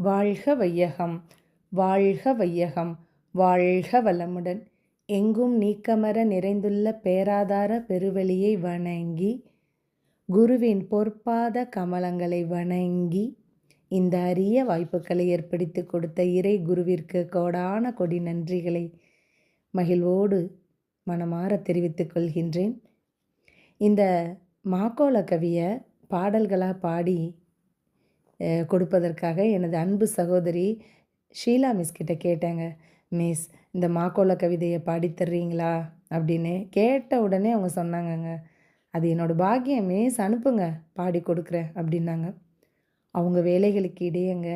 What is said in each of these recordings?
வாழ்க வையகம் வாழ்க வையகம் வாழ்க வளமுடன். எங்கும் நீக்கமர நிறைந்துள்ள பேராதார பெருவெளியை வணங்கி குருவின் பொற்பாத கமலங்களை வணங்கி இந்த அரிய வாய்ப்புகளை ஏற்படுத்தி கொடுத்த இறை குருவிற்கு கோடான கொடி நன்றிகளை மகிழ்வோடு மனமாற தெரிவித்துக் கொள்கின்றேன். இந்த மாக்கோள கவியை பாடல்களாக பாடி கொடுப்பதற்காக எனது அன்பு சகோதரி ஷீலா மிஸ் கிட்ட கேட்டேங்க. மிஸ் இந்த மாக்கோல கவிதையை பாடித்தர்றீங்களா? அப்படின்னு கேட்ட உடனே அவங்க சொன்னாங்கங்க. அது என்னோடய பாக்கியம் மிஸ். அனுப்புங்க. பாடி கொடுக்குறேன். அப்படின்னாங்க. அவங்க வேலைகளுக்கு இடையேங்க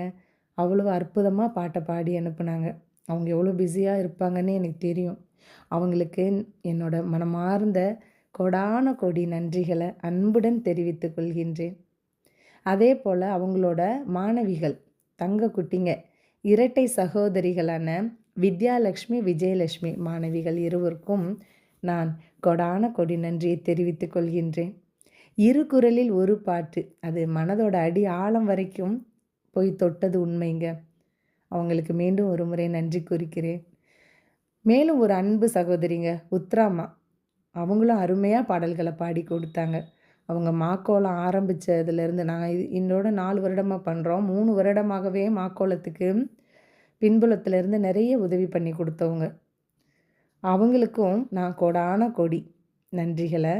அவ்வளோ அற்புதமாக பாட்டை பாடி அனுப்புனாங்க. அவங்க எவ்வளோ பிஸியாக இருப்பாங்கன்னு எனக்கு தெரியும். அவங்களுக்கு என்னோட மனமார்ந்த கொடான கொடி நன்றிகளை அன்புடன் தெரிவித்துக் கொள்கின்றேன். அதே போல் அவங்களோட மாணவிகள் தங்க குட்டிங்க இரட்டை சகோதரிகளான வித்யாலக்ஷ்மி விஜயலட்சுமி மாணவிகள் இருவருக்கும் நான் கொடான கொடி நன்றியை தெரிவித்துக் கொள்கின்றேன். இரு குரலில் ஒரு பாட்டு அது மனதோட அடி ஆழம் வரைக்கும் போய் தொட்டது உண்மைங்க. அவங்களுக்கு மீண்டும் ஒரு முறை நன்றி குறிக்கிறேன் மேலும் ஒரு அன்பு சகோதரிங்க உத்ராமா. அவங்களும் அருமையாக பாடல்களை பாடி கொடுத்தாங்க. அவங்க மாக்கோலம் ஆரம்பித்ததுலேருந்து நாங்கள் இது இன்னோட நாலு வருடமாக பண்ணுறோம் மூணு வருடமாகவே மாக்கோலத்துக்கு பின்புலத்திலேருந்து நிறைய உதவி பண்ணி கொடுத்தவங்க. அவங்களுக்கும் நான் கொடான கொடி நன்றிகளை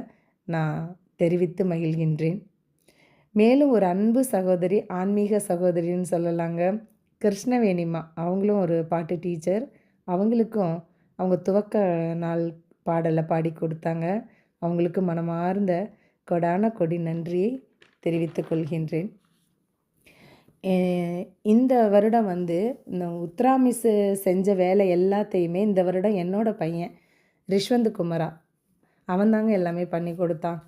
நான் தெரிவித்து மகிழ்கின்றேன். மேலும் ஒரு அன்பு சகோதரி ஆன்மீக சகோதரின்னு சொல்லலாங்க. கிருஷ்ணவேணிமா அவங்களும் ஒரு பாட்டு டீச்சர். அவங்களுக்கும் அவங்க துவக்க நாள் பாடலை பாடி கொடுத்தாங்க. அவங்களுக்கு மனமார்ந்த கொடான கொடி நன்றியை தெரிவித்துக் கொள்கின்றேன். இந்த வருடம் வந்து இந்த உத்ராமிஸ் செஞ்ச வேலை எல்லாத்தையுமே இந்த வருடம் என்னோடய பையன் ரிஷ்வந்த் குமரா அவன் தாங்க எல்லாமே பண்ணி கொடுத்தான்.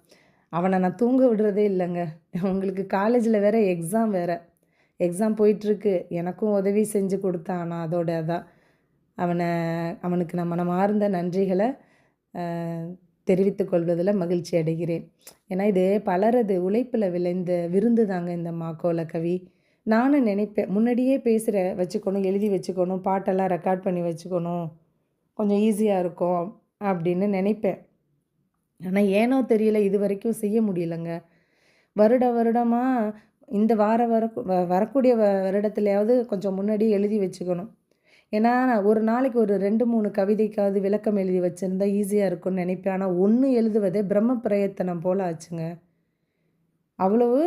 அவனை நான் தூங்க விடுறதே இல்லைங்க. அவங்களுக்கு காலேஜில் வேறு எக்ஸாம் வேறு. எக்ஸாம் போயிட்டுருக்கு. எனக்கும் உதவி செஞ்சு கொடுத்தான். ஆனால் அதோட அதான். அவனை அவனுக்கு நான் மனமார்ந்த நன்றிகளை தெரிவித்துக் கொள்வதில் மகிழ்ச்சி அடைகிறேன். ஏன்னா இது பலரது உழைப்பில் விளைந்த விருந்து தாங்க இந்த மாக்கோல கவி. நானும் நினைப்பேன் முன்னாடியே பேசுகிற வச்சுக்கணும் எழுதி வச்சுக்கணும் பாட்டெல்லாம் ரெக்கார்ட் பண்ணி வச்சுக்கணும் கொஞ்சம் ஈஸியாக இருக்கும் அப்படின்னு நினைப்பேன். ஆனால் ஏனோ தெரியல இது வரைக்கும் செய்ய முடியலங்க. வருட வருடமாக இந்த வார வர வரக்கூடிய வருடத்துலையாவது கொஞ்சம் முன்னாடி எழுதி வச்சுக்கணும். ஏன்னா ஒரு நாளைக்கு ஒரு ரெண்டு மூணு கவிதைக்காவது விளக்கம் எழுதி வச்சுருந்தா ஈஸியாக இருக்கும்னு நினைப்பேன். ஆனால் ஒன்று எழுதுவதே பிரம்ம பிரயத்தனம் போல் ஆச்சுங்க. அவ்வளவு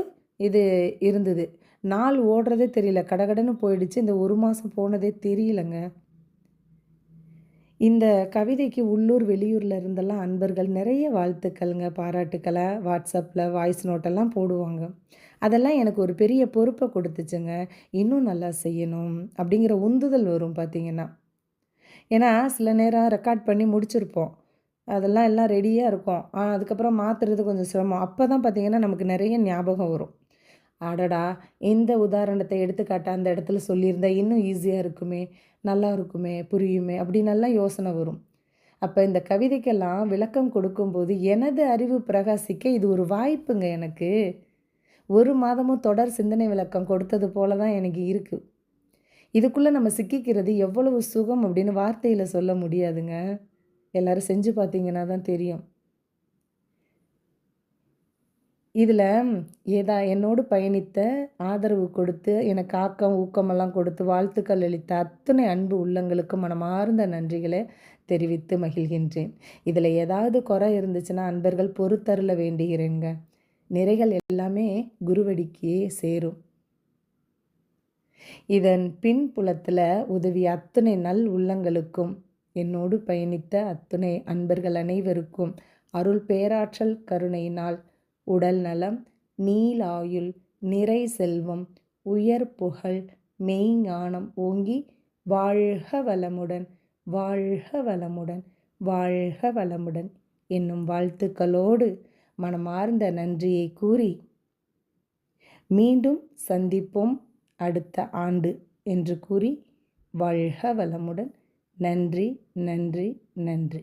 இது இருந்தது. நாள் ஓடுறதே தெரியல. கடகடன்னு போயிடுச்சு. இந்த ஒரு மாதம் போனதே தெரியலங்க. இந்த கவிதைக்கு உள்ளூர் வெளியூரில் இருந்தெல்லாம் அன்பர்கள் நிறைய வாழ்த்துக்கள்ங்க. பாராட்டுக்களை வாட்ஸ்அப்பில் வாய்ஸ் நோட்டெல்லாம் போடுவாங்க. அதெல்லாம் எனக்கு ஒரு பெரிய பொறுப்பை கொடுத்துச்சுங்க. இன்னும் நல்லா செய்யணும் அப்படிங்கிற உந்துதல் வரும் பார்த்திங்கன்னா. ஏன்னா சில நேரம் ரெக்கார்ட் பண்ணி முடிச்சிருப்போம். அதெல்லாம் எல்லாம் ரெடியாக இருக்கும். அதுக்கப்புறம் மாற்றுறது கொஞ்சம் சிரமம். அப்போ தான் பார்த்திங்கன்னா நமக்கு நிறைய ஞாபகம் வரும். அடடா இந்த உதாரணத்தை எடுத்துக்காட்ட அந்த இடத்துல சொல்லியிருந்தா இன்னும் ஈஸியாக இருக்குமே நல்லா இருக்குமே புரியுமே அப்படின்னெல்லாம் யோசனை வரும். அப்போ இந்த கவிதைக்கெல்லாம் விளக்கம் கொடுக்கும்போது எனது அறிவு பிரகாசிக்க இது ஒரு வாய்ப்புங்க எனக்கு. ஒரு மாதமும் தொடர் சிந்தனை விளக்கம் கொடுத்தது போல தான் எனக்கு இருக்குது இதுக்குள்ளே நம்ம சிக்கிக்கிறது எவ்வளவு சுகம் அப்படின்னு வார்த்தையில் சொல்ல முடியாதுங்க. எல்லோரும் செஞ்சு பார்த்தீங்கன்னா தான் தெரியும். இதில் ஏதா என்னோடு பயணித்த ஆதரவு கொடுத்து எனக்கு ஆக்கம் ஊக்கமெல்லாம் கொடுத்து வாழ்த்துக்கள் அளித்த அத்தனை அன்பு உள்ளங்களுக்கு மனமார்ந்த நன்றிகளை தெரிவித்து மகிழ்கின்றேன். இதில் ஏதாவது குறை இருந்துச்சுன்னா அன்பர்கள் பொறுத்தருள வேண்டுகிறேங்க. நிறைகள் எல்லாமே குருவடிக்கே சேரும். இதன் பின்புலத்தில் உதவிய அத்தனை நல் உள்ளங்களுக்கும் என்னோடு பயணித்த அத்தனை அன்பர்கள் அனைவருக்கும் அருள் பேராற்றல் கருணையினால் உடல் நலம் நீலாயுள் நிறை செல்வம் உயர் புகழ் மெய்ஞானம் ஓங்கி வாழ்க வளமுடன் வாழ்க வளமுடன் வாழ்க வளமுடன் என்னும் வாழ்த்துக்களோடு மனமார்ந்த நன்றியை கூறி மீண்டும் சந்திப்போம் அடுத்த ஆண்டு என்று கூறி வாழ்க வளமுடன். நன்றி நன்றி நன்றி.